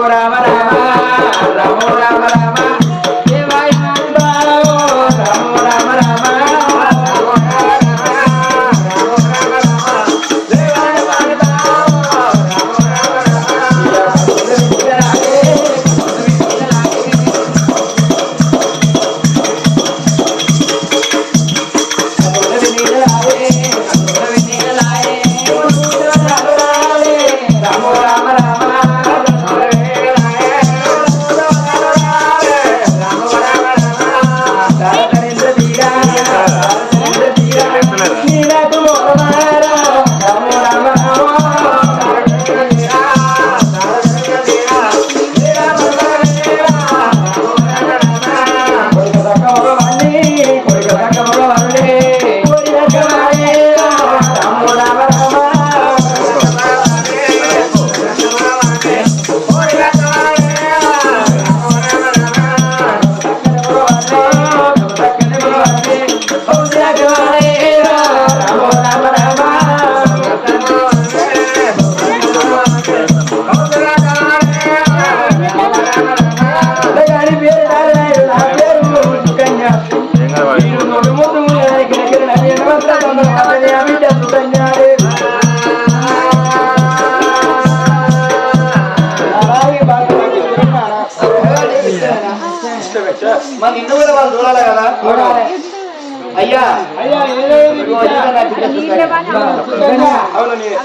రామ రామ రామ రామ రామ.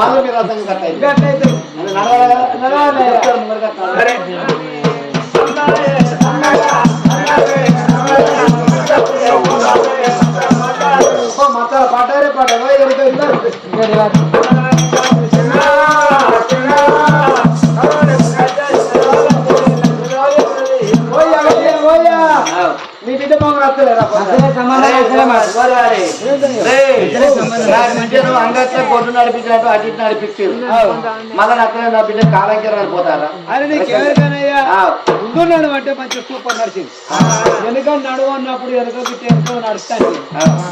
మళ్ళీ మీరు అర్థం కట్టాలి. పాటారే పాట నీ నచ్చలేరా గోదావరి. రేయ్, నాకు మధ్యలో అంగట్లో గొడ్డు నడిపించినట్టు అటు ఇటు నడిపించారు నా బిడ్డ ముందున్నాడు మంచి సూపర్ నడిచింది. వెనుక నడువు అన్నప్పుడు వెనుక వెనుక నడుస్తాను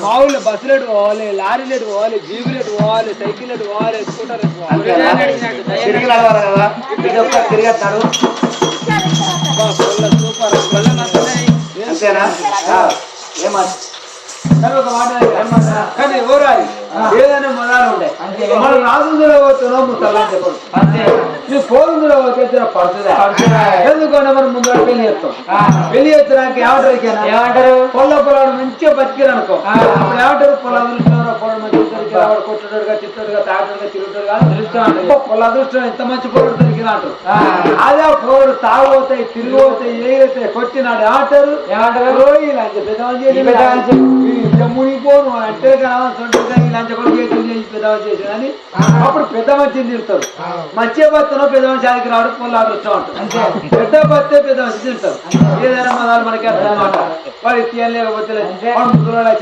మా ఊళ్ళో బస్సులు ఎటు పోవాలి లారీలు ఎటు పోవాలి జీబులు ఎటు పోవాలి సైకిల్ ఎటు పోవాలి స్కూటర్ ఎటు పోవాలి? అంతేనా? తిరిగి నడవాలి కదా? బిడ్డ ఒక్క తిరిగేస్తాడు అబ్బా, ఫుల్ సూపర్. అంతేనా? ఆ, ఏమా కానీ ఒక మాట? కానీ ఎవరాలి ఏదైనా మొదలు ఉంటాయి మనం రాజుందులో పోతున్నాం ముసలాం చెప్పడు. నీ పోతుందులో పోతే జర పడుతుందా? ఎందుకంటే మనం ముందు పెళ్ళి చేస్తాం. పెళ్ళి చేస్తానికి ఏమంటారు ఏమంటారు? పొల్ల పొలాడు మంచిగా బతికిరు అనుకో. అప్పుడు ఏమంటారు? పొల అదృష్టం పొల మంచి దొరికిన కొట్టుడుగా చిట్టుడుగా తాగుడుగా తిరుగుడుగా తెలుస్తా పొల అదృష్టం ఎంత మంచి పొలడు దొరికిన అంటారు. అదే తాగుతాయి తిరిగిపోతాయి ఏగైతే కొట్టినాడు. ఏమంటారు? ఏమంటారు? పెద్దవని చేసి మునిగిపోను అంటే కదా సొంతగా ఈ లంచ కొడుకు చేతులు చేసి అప్పుడు పెద్ద మంచిని తిడతారు మంచిగా బతున్నా పెద్ద మనిషి ఆడికి రావడం పొల్ల అదృష్టం అంటారు పెద్ద బతే పెద్ద మనిషి తింటారు ఏదైనా మదాలు మనకి అర్థం మాట వాడు ఇత్యాలు లేకపోతే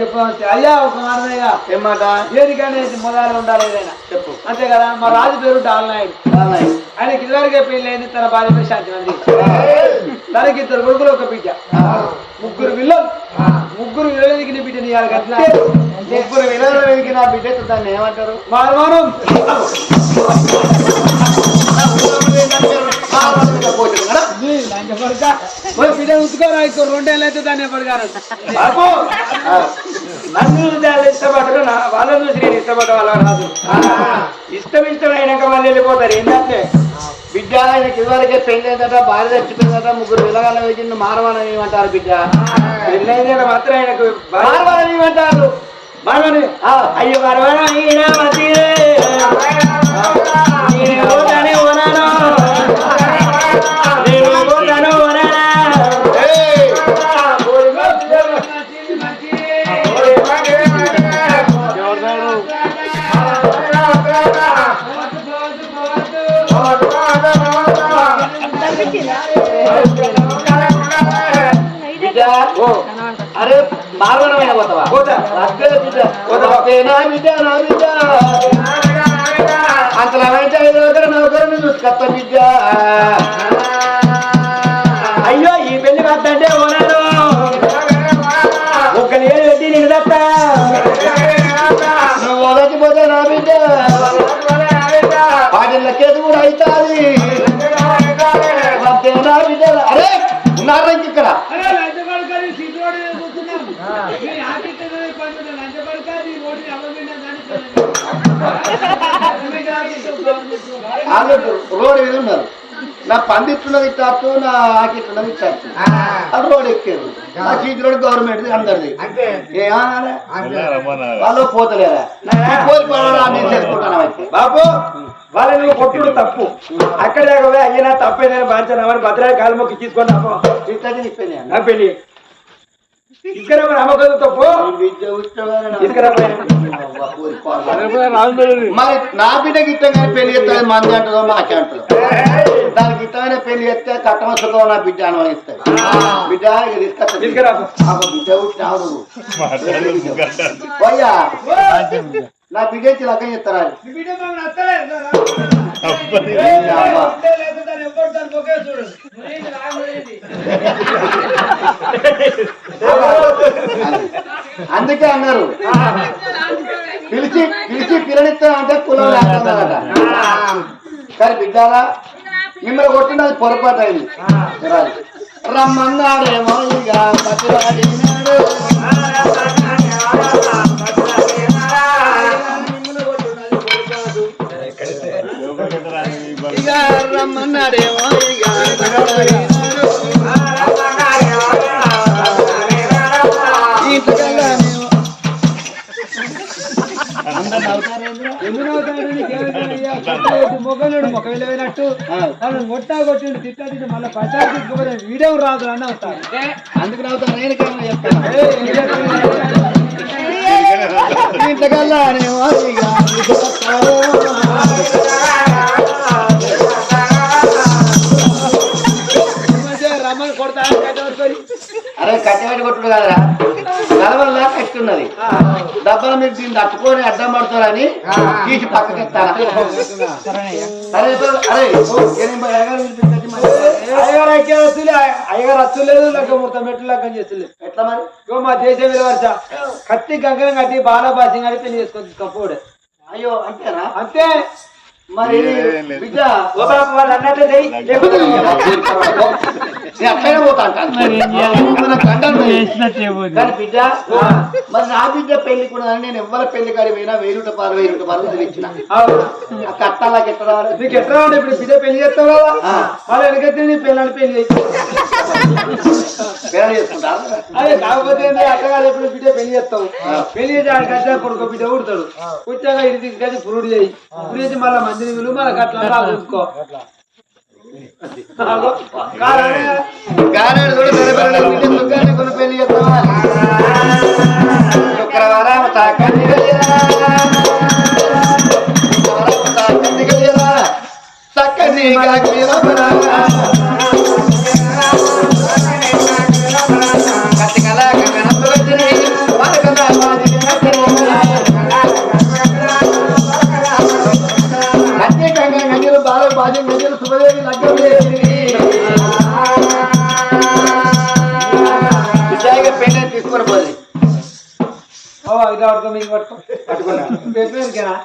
చెప్పాలంటే అయ్యా ఒక మానయ్యా ఏం మాట దేనికైనా మొదలు ఉండాలి ఏదైనా. చెప్పు. అంతే కదా మా రాజు పేరు డాల్నాయుడు. ఆయనకి ఇదివరకే పెళ్ళైంది తన భార్య పేరు శాంతిమంది తనకి ఇద్దరు కొడుకులు ఒక బిడ్డ. ముగ్గురు విల్లలు ముగ్గురు విల్లలు దిగిన బిడ్డని ముగ్గురు వెలికి నా బిడ్డ దాన్ని ఏమంటారు? మార్మానం బిడ్డ ఉంచుకోరా ఇంకో రెండేళ్ళు అయితే దాన్ని పడగారు బాబు నన్ను చూసి వాళ్ళు ఇష్టపడరు నా వాళ్ళని చూసి నేను ఇష్టపడ్డ వాళ్ళ రాదు ఇష్టం ఇష్టం అయినాక వాళ్ళు వెళ్ళిపోతారు ఏంటంటే? బిడ్డ ఆయనకి ఇదివరకే పెళ్ళి అయిందట భార్య చచ్చిపోయిందట ముగ్గురు విలగాల వేసిండు మారవాలని ఏమంటారు బిడ్డ? పెళ్ళైన మాత్రం ఆయనకు మారవాలని ఏమంటారు? ఆ, అయ్యో వరవర అరే పాల్గొనమైన పోతావా? పోతా. పోతా. బిడ్డ నా బిడ్డ అంతలా అయితే ఐదు నౌకరు బిడ్డ వాళ్ళు రోడ్ మీద ఉన్నారు. నా పందిట్టున్నది ఇట్టాటు నా ఆకిట్టున్నది ఇట్టాటు అది రోడ్ ఎక్కారు నా చీటి రోడ్ గవర్నమెంట్ అందరిది. వాళ్ళు పోతలేరా? ఈ పోయి పోవడం నేను చేసుకుంటాను అయితే? బాబు వాళ్ళ నువ్వు కొట్టుడు తప్పు? అక్కడ దాకా పోయి అయ్యనా తప్పేదని బాధ్యత భద్రాయి కాలు మొక్కి తీసుకొని నా పెళ్ళి. పోయి పోవాలి. మరి నా బిడ్డకి ఇట్టగానే పెళ్ళి చేస్తే మంది అంటుందో మాకే అంటుందో దానికి ఇట్టగానే పెళ్ళి చేస్తే కట్టమ సుఖం నా బిడ్డ అనుభవిస్తాయి బిడ్డ బిడ్డ పోయ్యా. నా బిడ్డ లగ్గం చెప్తారా అందుకే అన్నారు. పిలిచి పిలిచి పిల్లనిస్తా అంటే కులం లేకపోతారట కానీ బిడ్డారా మిమ్మల్ని కొట్టినది పొరపాటు అయింది. రమ్మన్నాడేమో ఇక బతిలాడినాడు. నవ్వుతారేంద్రా? మొగ్గలుడు మొక్క వెళ్ళిపోయినట్టు. తను కొట్టా కొట్టిండు తిట్టా తిట్టి మళ్ళీ పచారు తీసుకుపోతే వీడియో రాదు అని వస్తాను అందుకు నవ్వుతాను నేను కేమో చెప్తాను ఇంతకల్లానేమో అరే కట్టబెట్టి కొట్టుడు కదరా. కలవల్లా కట్టున్నది డబ్బాలు మీరు దీన్ని తట్టుకొని అడ్డం పడతారని తీసి పక్కకి అరే మరి. అయ్యగారు వస్తులే అయ్యగారు లెక్క మొత్తం మెట్లు లెక్క చేస్తులే. ఎట్లా మరి? ఇగో మా దేశం విలువర్చ కత్తి గంగం కట్టి బాలా బాసింగ్ అని పెళ్ళి చేసుకొని కప్పుడు అయ్యో అంతేనా? అంతే. మరి బిడ్డ ఓ బాబు వాళ్ళు లేకపోతే నేను అట్లనే పోతా బిడ్డ మరి నా బిడ్డ పెళ్ళి కూడా నేను ఎవ్వరి పెళ్ళి కాడి పోయినా వెయ్యి రూపాయలు పాలు వెయ్యి రూపాయలు పాలు. ఆ కట్టాలకి ఎట్లా రావాలి నీకు ఎట్లా ఉండే ఇప్పుడు బిడ్డ పెళ్ళి చేస్తావు కదా. ఆ. వాళ్ళు వెనకైతే నీ పిల్లలు పెళ్ళి చేసుకుంటా అదే కాకపోతే కాదు ఇప్పుడు బిడ్డ పెళ్ళి చేస్తావు? పెళ్ళి చేసి ఆడ కట్టా కొడుకు బిడ్డ ఉడతాడు వచ్చాక ఇది తీసుకొచ్చి పురుడు చేయి. పురుడు చేసి మళ్ళీ మందిని విలు మళ్ళీ కట్లా చూసుకో పెళ్ళి చేస్తావా శుక్రవారం తాకండి చక్కని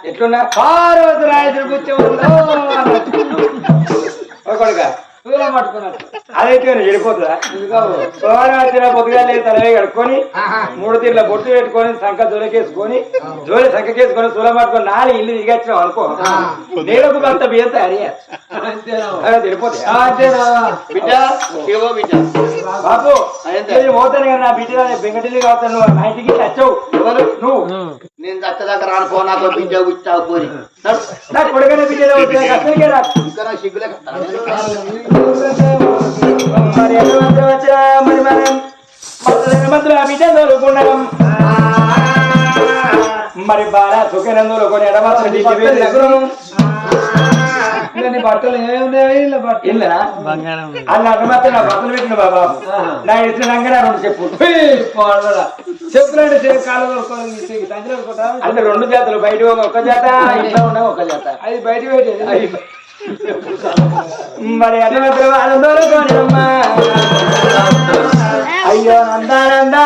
ఎట్లున్నా పార్వతి కొడుక దూరం పట్టుకున్నట్టు. అదైతే చెడిపోతుందా? వచ్చిన పొద్దుగా లేదు తలవే కడుక్కొని మూడు తీర్ల బొట్టు పెట్టుకొని సంఖ జోలకేసుకొని జోలి సంఖకేసుకొని సూలం పట్టుకొని నాలుగు ఇల్లు దిగచ్చినాం అనుకో. నేలకు భర్త బియ్యం తయారీ చెడిపోతాయి. బాబు? నేను పోతాను కదా నా బిడ్డ బెంగటిల్లి కావుతాను ఇంటికి ఎవరు? నువ్వు. నేను చచ్చదాకా రానుకో నాతో బిడ్డ కూర్చావు పోయి. నడు. నా కొడుకనే బిడ్డ అసలుకే రా ఇంకా నాకు సిగ్గులే మరి బాగా సుఖనందులు కొన్ని ఎడమాత్రం నీ బట్టలు ఏమున్నాయి ఇలా బట్టలు. ఇల్లనా అన్న అన్న మాత్రం నా బట్టలు పెట్టిన బాబా. నా ఇచ్చిన రంగనా రెండు చెప్పు. చెప్పులంటే కాలు అంటే రెండు జాతలు బయట ఒక జాత ఇంట్లో ఉన్న ఒక జాత. అది బయట పెట్టేది. మరి కోనమ్మా అయ్యో నందానందా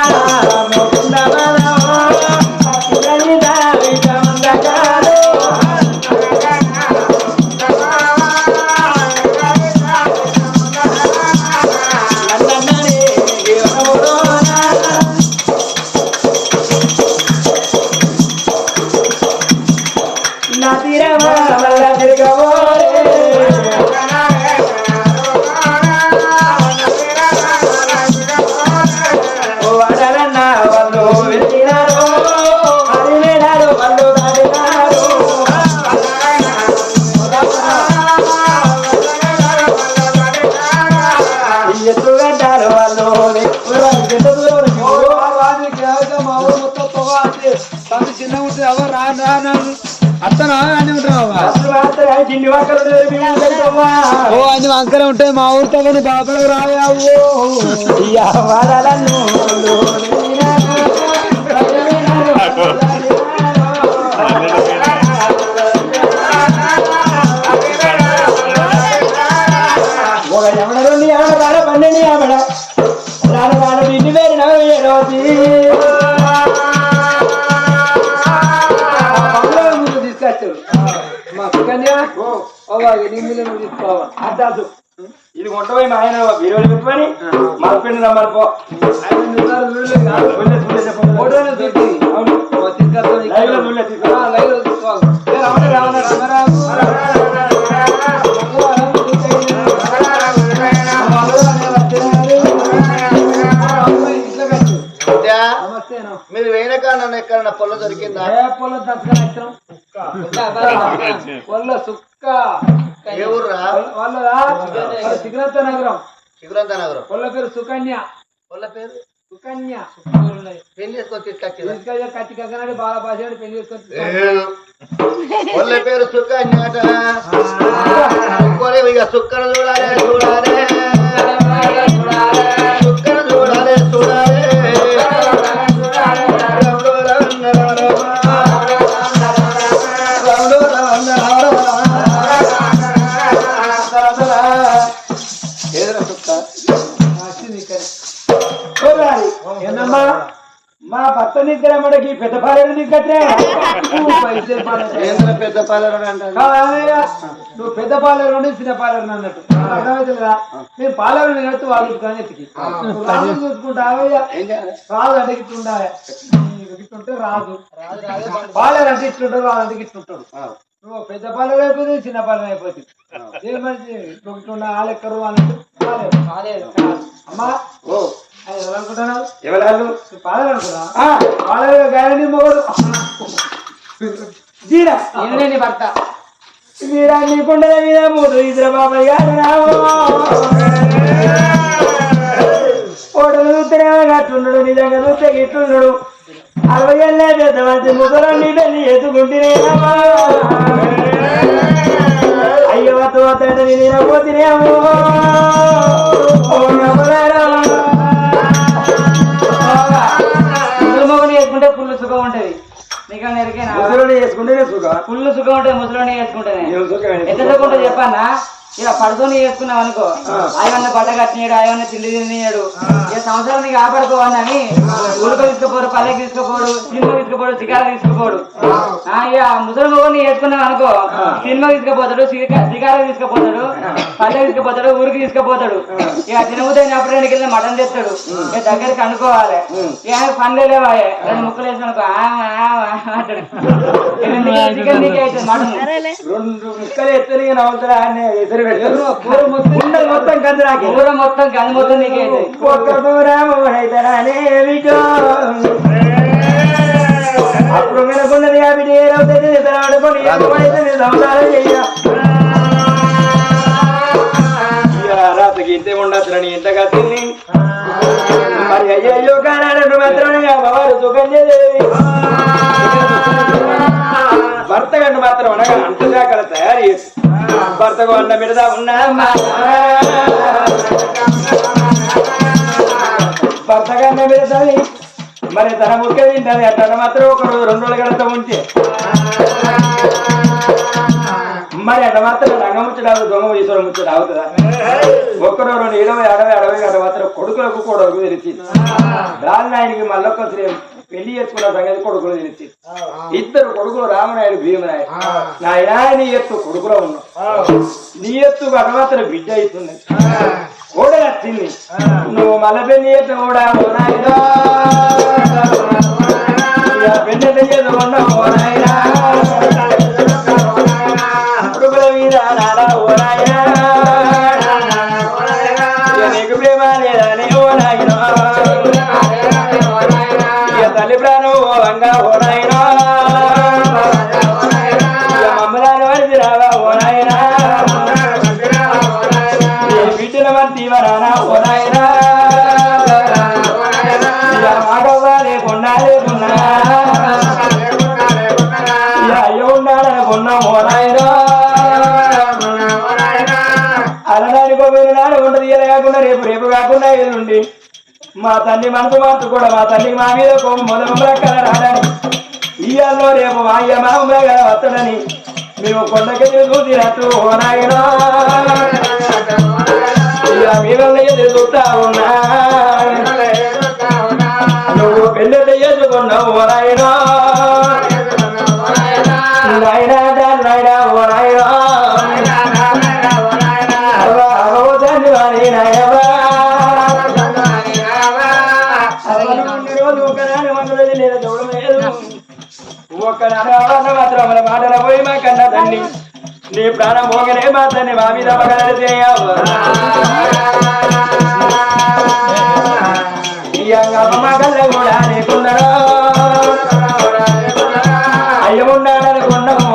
ఓ అన్ని వంకరే ఉంటాయి మా ఊరితో కానీ రాయావు ఒక నువ్వు అద్దాసు ఇది కొంటపోయి మా ఆయన పెట్టుకొని మరపిండి. ఫోటోలు అవును. తీసుకోవాలి. మీరు వేయనక నన్ను ఎక్కడన్నా పొల్ల దొరికిందా ఏ పొలం దక్కన పొల్ల సుక్క. వాళ్ళదా సిగ్రంత నగరం. శివరంత నగరం. పొల్ల పేరు సుకన్య. పొల్ల పేరు? సుకన్య. పెళ్ళి చేసుకొని తీసుకెళ్ళి కట్టి కక్కనాడు బాగా భాష పెళ్ళి చేసుకొని పొల్ల పేరు సుక్క ఇంకోలే ఇక సుక్కను చూడాలి చూడాలి. చూడాలి ఏందమ్మా? మా భర్త నిద్ర మనకి పెద్ద పాలేరు పాలేరు. ఏంద్ర పెద్ద పాలన కాదన్నయ్య, నువ్వు పెద్ద పాలేరు నుండి చిన్న పాలేరు అన్నట్టు. అర్థమవుతుందా నేను పాలేరు కడితే వాళ్ళు కానీ ఎత్తికి. నువ్వు రాజు చూసుకుంటావయ్యా రాదు ఇట్లుంటే రాదు పాలేరు అంటే ఇట్లుంటాడు రాదు అంటే ఇట్లుంటాడు. నువ్వు పెద్ద పాలేరు అయిపోతుంది చిన్న పాలేరు అయిపోతుంది ఏ మనిషి? ఇట్లుండా ఆలెక్కరు అన్నట్టు పాలేరు పాలేరు అమ్మా ఓ. అది ఎవరు అనుకుంటున్నావు ఎవరు నువ్వు పాలేరు అనుకున్నా పాలేరు గ్యారంటీ మొగడు. జీరా నేనే భర్త. వీరా నీకుండే మీద మూడు ఇద్దరు బాబాయ్ గారు రావు ఓటలు చూస్తేనేమో గట్టుండడు నిజంగా చూస్తే అరవై ఏళ్ళే పెద్ద మంచి ముసలాన్ని పెళ్ళి ఎత్తుకుంటేనేమో అయ్యో తోతంటే నేను పోతేనేమో ముసలిమొగని వేసుకుంటే ఫుల్ సుఖం ఉంటది. ముసలోని వేసుకుంటేనే సుఖం. ఫుల్ సుఖం ఉంటది ముసలిని సుఖం ఎంత సుఖం ఉంటుందో చెప్పన్నా? ఇలా పడుకొని వేసుకున్నాం అనుకో. ఆయన్న బట్ట కట్టినాడు ఆయన్న తిండి తిన్నాడు. ఏ సంవత్సరాన్ని కాపాడుకోవాలని ఉడక తీసుకుపోడు పల్లెకి తీసుకుపోడు సినిమా తీసుకుపోడు సిగార తీసుకుపోడు. ఆ, ఇక ముసలి మొగని వేసుకున్నాం అనుకో. సినిమా తీసుకుపోతాడు సిగా- సిగార తీసుకుపోతాడు పల్లెకి తీసుకుపోతాడు ఊరికి తీసుకుపోతాడు. ఇక తినబుద్దైన అప్పుడు రెండు కిలో మటన్ తెస్తాడు. ఇక దగ్గరికి అనుకోవాలి ఇక పనులే లేవాయే. రెండు ముక్కలు వేసిన అనుకో అంటాడు. ఇక చికెన్ నీకే అవుతుంది మటన్. రెండు ముక్కలు ఎత్తని నవ్వుతారా. మొత్తం మొత్తం కందురాకి కూర మొత్తం మొత్తం నీకే ఒక్క. అప్పుడు ఏమైతే రాతకి ఇంతే ఉండొచ్చులని ఇంతగా తిని. మరి అయ్యో కానాడు మాత్రమే వారు సుఖం చేయలేదు భర్త గంట మాత్రం అనగా అంతదాకా తయారు చేసి. భర్తకు అన్న మిడదా ఉన్నా భర్తగా అన్న మిడతాది మరి తన ముక్క తింటాను అట్లా మాత్రం ఒక రెండు రోజులు గడతా ఉంటే. మరి అట్లా మాత్రం రంగముచ్చడావు దొంగ ఈశ్వరం ముచ్చట అవుతుందా ఒక్కరో రెండు ఇరవై అడవై అడవై అట్లా మాత్రం కొడుకులకు కూడా తెలిసింది. దాని ఆయనకి మళ్ళొక్క పెళ్ళి చేసుకున్న సంగతి కొడుకులు తెలిసి. ఇద్దరు కొడుకులు రామనాయుడు భీమనాయుడు. నాయనా నీ ఎత్తు కొడుకులో ఉన్నావు. నీ ఎత్తు మాత్రం బిడ్డ అవుతుంది. కూడా వచ్చింది. నువ్వు మళ్ళీ పెళ్ళి చేస్తే కూడా ఓ చేసుకున్నావు ఓ నాయనా మా తల్లి మనసు మార్చు కూడా మా తల్లి మా మీద మొదలు కల రాడని ఇయ్యాల్లో రేపు అయ్య మా ఉమ్మ గల వస్తాడని మేము కొండకెళ్ళి చూసినట్టు నాయనా. ఇక మీరు ఎదురు చూస్తా ఉన్నా. నువ్వు పెళ్ళి చేసుకున్నావు నాయనా. నాయనా ఒక్కనాడు మాటల పోయి మా కన్న తండ్రి నీ ప్రాణం పోగనే మా తండ్రి మా మీద మగనాడు కూడా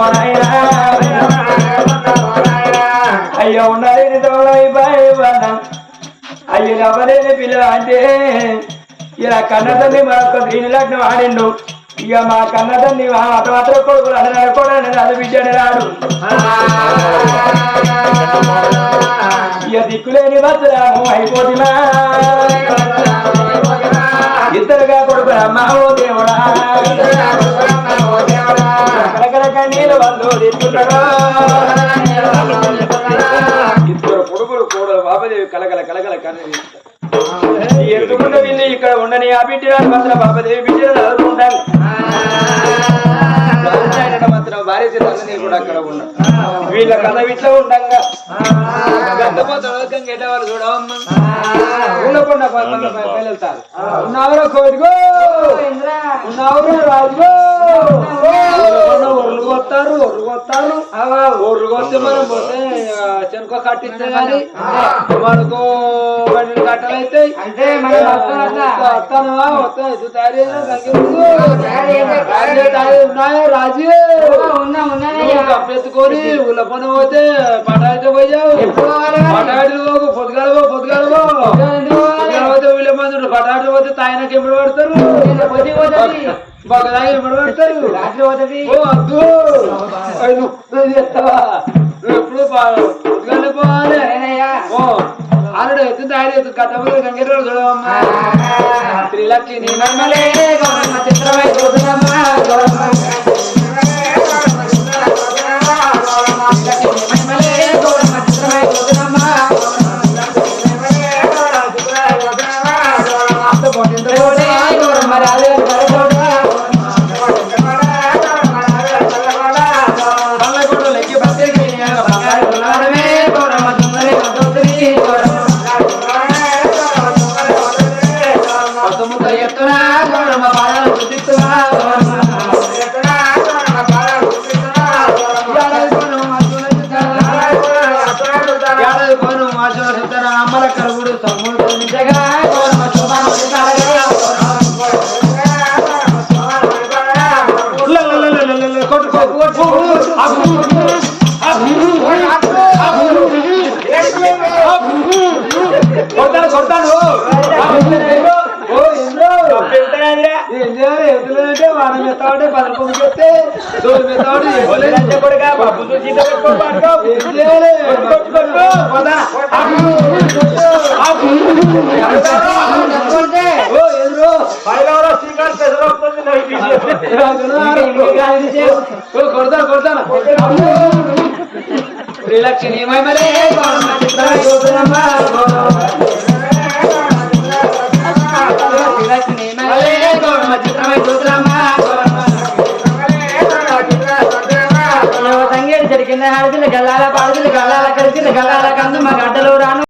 నాయనా అయ్యో ఉండాలని తోడైపోయినా అయ్యో నవ్వలేని పిల్ల అంటే ఇలా కన్న మరొక దీని లాంటి వాడిండు ఇక మా కన్న తండ్రి మా అత మాత్రం కొడుకులు అతను అనుకోవడానికి అది బిడ్డని రాడు ఇక దిక్కులేని వత్సరాము అయిపోతున్నా ఇద్దరుగా కొడుకు అమ్మా ఓ దేవుడా. రకరకాల కన్నీళ్ళు వాళ్ళు తిట్టున్నాడు ఇద్దరు కొడుకులు కూడా బాబాదేవి కలగల కలగల కన్నీ ఎందుకున్న వీళ్ళు ఇక్కడ ఉండని ఆ బిడ్డరాలు మాత్రం బాబాదేవి బిడ్డలు చదువుకుంటాను మాత్రం భార్య చిత్రాన్ని కూడా అక్కడ ఉన్నా వీళ్ళ కథ ఇట్లా ఉండంగా. ఉండకుండా వెళ్తారు ఉన్నావురా ఉన్నావురా రాజుగో. ఒర్రు కొత్తారు ఒర్రు కొత్తారు ఒర్రు మనం పోతే చెనుకో కట్టిస్తే గాని మనకు బండి కట్టలైతే అంటే మనం తయారీ ఉన్నాయా రాజు? ఉన్నా నువ్వు పని పోతే పటాయితే పోయావు. పటాయిలు పోకు పొద్దుగాల పోతే వీళ్ళ మంది పటాయిలు పోతే తాయనకి ఎంబడి పడతారు. బాగా తాగి పడతారు. రాత్రి పోతుంది ఓ అద్దు ఎప్పుడు పా- పోవాలి. ఓ ఆరుడు ఎత్తు తయారు ఎత్తు కట్టబోదు గంగేరు చూడవమ్మా త్రిలక్ష్మి నమ్మలే గౌరమ్మ చిత్రమై చూడమ్మా గౌరమ్మ ఓ ఎదురు పైలవలో శ్రీకాంత్ పెసరొస్తుంది, నాకు తీసేయ్. ఓ కొడతాను కొడతాను. శ్రీలక్ష్మి గోపురమ్మ శ్రీలక్ష్మి మైమరే గౌరమ్మ చిత్రమై గోపురమ్మ. కింద హాడిన గల్లాల పాడుతున్న గల్లాల కలిసిన గల్లాల కందు మా గడ్డలో రాను.